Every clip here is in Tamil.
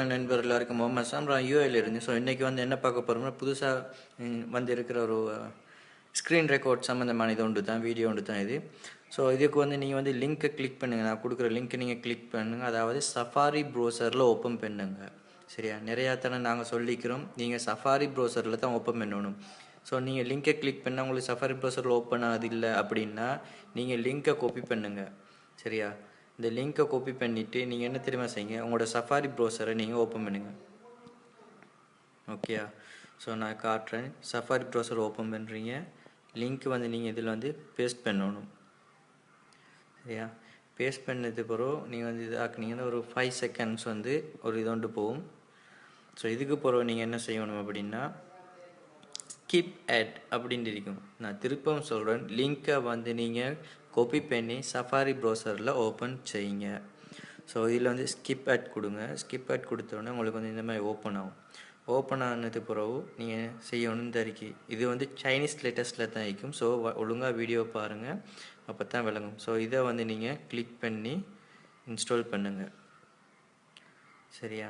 எல்லாருக்கும் முகமது சாம்ரான் யூஏல இருந்து. ஸோ இன்றைக்கி வந்து என்ன பார்க்க போகிறோம்னா புதுசாக வந்து இருக்கிற ஒரு ஸ்க்ரீன் ரெக்கார்ட் சம்மந்தமான இது ஒன்று தான் வீடியோ ஒன்று தான் இது. ஸோ இதுக்கு வந்து நீங்கள் வந்து லிங்க்கை கிளிக் பண்ணுங்கள் நான் கொடுக்குற லிங்க்கை நீங்கள் கிளிக் பண்ணுங்கள் அதாவது சஃபாரி ப்ரௌசரில் ஓப்பன் பண்ணுங்க. சரியா? நிறையா தானே நாங்கள் சொல்லிக்கிறோம். நீங்கள் சஃபாரி ப்ரௌசரில் தான் ஓப்பன் பண்ணணும். ஸோ நீங்கள் லிங்கை கிளிக் பண்ணால் உங்களுக்கு சஃபாரி ப்ரௌசரில் ஓப்பன் ஆகுது இல்லை அப்படின்னா நீங்கள் லிங்க்கை காப்பி பண்ணுங்கள் சரியா? இந்த லிங்க்கை கோப்பி பண்ணிவிட்டு நீங்கள் என்ன தெரியுமா செய்யுங்க? உங்களோட சஃபாரி ப்ரௌசரை நீங்கள் ஓப்பன் பண்ணுங்கள் ஓகேயா ஸோ நான் காட்டுறேன். சஃபாரி ப்ரௌசர் ஓப்பன் பண்ணுறீங்க லிங்க் வந்து நீங்கள் இதில் வந்து பேஸ்ட் பண்ணணும். சரியா? பேஸ்ட் பண்ணது பிறகு நீங்கள் வந்து இது ஆக்குனீங்கன்னா ஒரு ஃபைவ் செகண்ட்ஸ் வந்து ஒரு இதோண்டு போகும். ஸோ இதுக்கு பிறகு நீங்கள் என்ன செய்யணும் அப்படின்னா ஸ்கிப் ஆட் அப்படின்ட்டு இருக்கும். நான் திருப்பவும் சொல்கிறேன் லிங்க்கை வந்து நீங்கள் கோபி பண்ணி சஃபாரி ப்ரௌசரில் ஓப்பன் செய்யுங்க. ஸோ இதில் வந்து ஸ்கிப் ஆட் கொடுங்க. ஸ்கிப் ஆட் கொடுத்தோடனே உங்களுக்கு வந்து இந்த மாதிரி ஓப்பன் ஆகும். ஓப்பன் ஆனது பிறகு நீங்கள் செய்யணும் தரிக்கி. இது வந்து சைனீஸ் லேட்டஸ்ட்டில் தான் இருக்கும் ஸோ ஒழுங்காக வீடியோ பாருங்கள் அப்போ தான் விளங்கும். ஸோ இதை வந்து நீங்கள் கிளிக் பண்ணி இன்ஸ்டால் பண்ணுங்கள் சரியா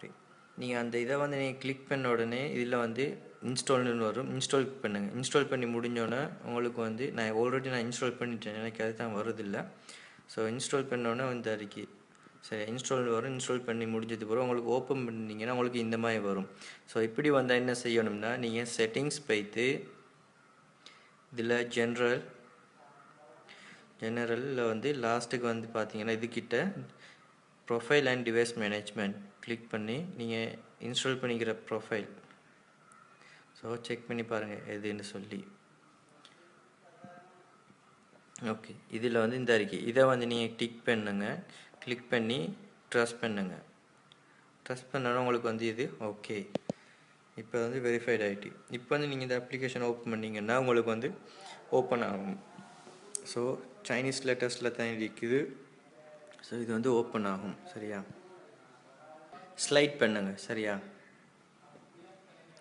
சரி நீங்கள் அந்த இதை வந்து நீங்கள் கிளிக் பண்ண உடனே இதில் வந்து இன்ஸ்டால்னு வரும். இன்ஸ்டால் பண்ணுங்கள் இன்ஸ்டால் பண்ணி முடிஞ்சோடனே உங்களுக்கு வந்து நான் ஆல்ரெடி நான் இன்ஸ்டால் பண்ணிட்டேன். எனக்கு அது தான் வருதில்லை ஸோ இன்ஸ்டால் பண்ணோடனே வந்து அறிக்கை. சரி இன்ஸ்டால் வரும். இன்ஸ்டால் பண்ணி முடிஞ்சது பிறகு உங்களுக்கு ஓப்பன் பண்ணிங்கன்னா உங்களுக்கு இந்த மாதிரி வரும். ஸோ இப்படி வந்தால் என்ன செய்யணும்னா நீங்கள் செட்டிங்ஸ் போய்த்து இதில் ஜென்ரல் ஜெனரலில் வந்து லாஸ்ட்டுக்கு வந்து பார்த்தீங்கன்னா இதுக்கிட்ட profile and device management click பண்ணி நீங்கள் இன்ஸ்டால் பண்ணிக்கிற ப்ரொஃபைல் ஸோ செக் பண்ணி பாருங்கள் எதுன்னு சொல்லி. ஓகே இதில் வந்து இந்த அறிக்கை. இதை வந்து நீங்கள் கிளிக் பண்ணுங்க. கிளிக் பண்ணி ட்ரஸ்ட் பண்ணுங்க. ட்ரஸ்ட் பண்ணோன்னா உங்களுக்கு வந்து இது ஓகே இப்போ வந்து வெரிஃபைட் ஆகிட்டு இப்போ வந்து நீங்கள் இந்த அப்ளிகேஷன் ஓப்பன் பண்ணிங்கன்னா உங்களுக்கு வந்து ஓப்பன் ஆகும். ஸோ சைனீஸ் லெட்டர்ஸில் தான் இருக்குது. ஸோ இது வந்து ஓப்பன் ஆகும். சரியா? ஸ்லைட் பண்ணுங்க. சரியா?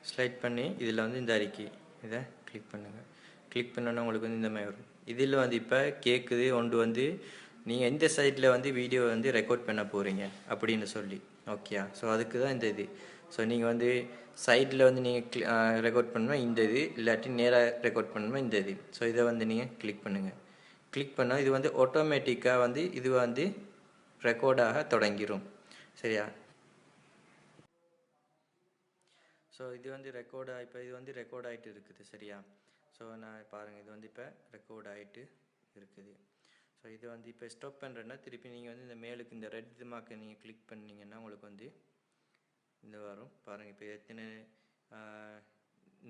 ஸ்லைட் பண்ணி இதில் வந்து இந்த அறிக்கை. இதை கிளிக் பண்ணுங்கள் கிளிக் பண்ணோன்னா உங்களுக்கு வந்து இந்த மாதிரி வரும். இதில் வந்து இப்போ கேட்குது ஒன்று வந்து நீங்கள் எந்த சைட்டில் வந்து வீடியோ வந்து ரெக்கார்ட் பண்ண போகிறீங்க அப்படின்னு சொல்லி. ஓகேயா ஸோ அதுக்கு தான் இந்த இது. ஸோ நீங்கள் வந்து சைட்டில் வந்து நீங்கள் ரெக்கார்ட் பண்ணணும் இந்த இது. இல்லாட்டி நேராக ரெக்கார்ட் பண்ணணும் இந்த இது. ஸோ இதை வந்து நீங்கள் கிளிக் பண்ணுங்கள் கிளிக் பண்ணால் இது வந்து ஆட்டோமேட்டிக்காக வந்து இது வந்து ரெக்கார்டாக தொடங்கிடும் சரியா? ஸோ இது வந்து ரெக்கார்டாக இப்போ இது வந்து ரெக்கார்ட் ஆகிட்டு இருக்குது சரியா? ஸோ நான் பாருங்கள் இது வந்து இப்போ ரெக்கார்ட் ஆகிட்டு இருக்குது. ஸோ இது வந்து இப்போ ஸ்டாப் பண்ணுறேன்னா திருப்பி நீங்கள் வந்து இந்த மேலுக்கு இந்த ரெட் இது மார்க்கை நீங்கள் கிளிக் பண்ணிங்கன்னா உங்களுக்கு வந்து இந்த வரும். பாருங்கள் இப்போ எத்தனை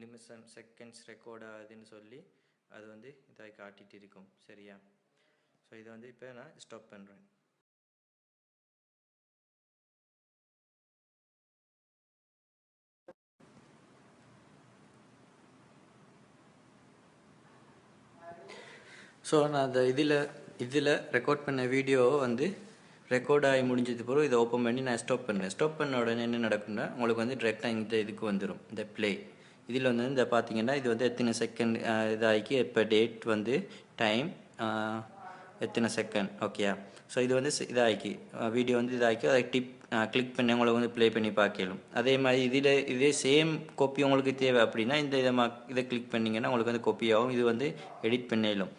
நிமிஷம் செகண்ட்ஸ் ரெக்கார்ட் ஆகுதுன்னு சொல்லி அது வந்து இதாக காட்டிகிட்டு இருக்கும் சரியா? ஸோ இதை வந்து இப்போ நான் ஸ்டாப் பண்ணுறேன் ஸோ நான் அந்த இதில் இதில் ரெக்கார்ட் பண்ண வீடியோ வந்து ரெக்கார்ட் ஆகி முடிஞ்சது பிறகு இதை ஓப்பன் பண்ணி நான் ஸ்டாப் பண்ணேன் ஸ்டாப் பண்ண உடனே என்ன நடக்கும்னா உங்களுக்கு வந்து டிரெக்டாக இந்த இதுக்கு வந்துடும் இந்த ப்ளே இதில் வந்து இந்த பார்த்தீங்கன்னா இது வந்து எத்தனை செகண்ட் இதாகி இப்போ டேட் வந்து டைம் எத்தனை செகண்ட் ஓகேயா ஸோ இது வந்து இதாகி வீடியோ வந்து இதாகி அதை டிப் கிளிக் பண்ணி உங்களுக்கு வந்து ப்ளே பண்ணி பார்க்கலாம். அதே மாதிரி இதில் இதே சேம் கோப்பி உங்களுக்கு தேவை அப்படின்னா இந்த இதை மா இதை கிளிக் பண்ணிங்கன்னா உங்களுக்கு வந்து கோப்பியாகவும் ஆகும். இது வந்து எடிட் பண்ணிடலாம்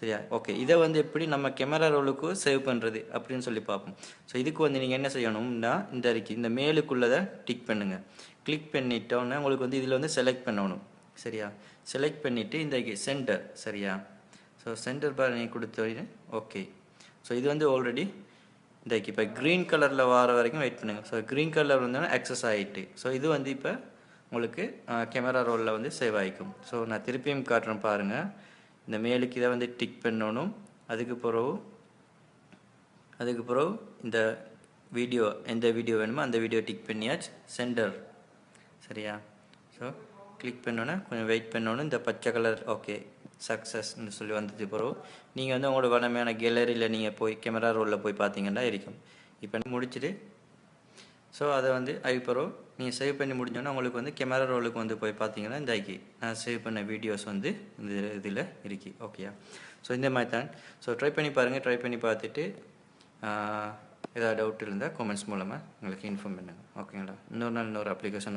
சரியா? ஓகே இதை வந்து எப்படி நம்ம கேமரா ரோலுக்கு சேவ் பண்ணுறது அப்படின்னு சொல்லி பார்ப்போம். ஸோ இதுக்கு வந்து நீங்கள் என்ன செய்யணும்னா இந்த அறிக்கை இந்த மேலுக்குள்ளதை டிக் பண்ணுங்கள் கிளிக் பண்ணிட்டோன்னே உங்களுக்கு வந்து இதில் வந்து செலக்ட் பண்ணணும். சரியா? செலக்ட் பண்ணிவிட்டு இந்த சென்டர் சரியா? ஸோ சென்டர் பார் நீங்கள் கொடுத்த ஓகே ஸோ இது வந்து ஆல்ரெடி இந்த இப்போ க்ரீன் கலரில் வர வரைக்கும் வெயிட் பண்ணுங்கள் ஸோ க்ரீன் கலர் வந்தோன்னா அக்சஸ் ஆகிட்டு ஸோ இது வந்து இப்போ உங்களுக்கு கேமரா ரோலில் வந்து சேவ் ஆகிக்கும் ஸோ நான் திருப்பியும் காட்டுறேன் பாருங்கள் இந்த மேலுக்கு இதை வந்து டிக் பண்ணணும். அதுக்கு பிறகு அதுக்கு பிறகு இந்த வீடியோ எந்த வீடியோ வேணுமோ அந்த வீடியோ டிக் பண்ணியாச்சு. சென்டர் சரியா? ஸோ கிளிக் பண்ணோன்னே கொஞ்சம் வெயிட் பண்ணோன்னு இந்த பச்சை கலர் ஓகே சக்ஸஸ்ன்னு சொல்லி வந்தது பிறகு நீங்கள் வந்து உங்களோட வளமையான கேலரியில் நீங்கள் போய் கேமரா ரோலில் போய் பார்த்தீங்கன்னா இருக்கும். இப்போ முடிச்சுட்டு ஸோ அதை வந்து அதுக்கு பிறகு நீங்கள் சேவ் பண்ணி முடிஞ்சோன்னா உங்களுக்கு வந்து கேமரா ரோலுக்கு வந்து போய் பார்த்தீங்கன்னா இந்த ஐக்கி. நான் சேவ் பண்ண வீடியோஸ் வந்து இந்த இதில் இருக்கு. ஓகேயா ஸோ இந்த மாதிரி தான் ஸோ ட்ரை பண்ணி பாருங்கள் ட்ரை பண்ணி பார்த்துட்டு ஏதாவது டவுட் இருந்தால் கமெண்ட்ஸ் மூலமாக உங்களுக்கு இன்ஃபார்ம் பண்ணுங்கள் ஓகேங்களா இன்னொரு நாள் இன்னொரு அப்ளிகேஷனை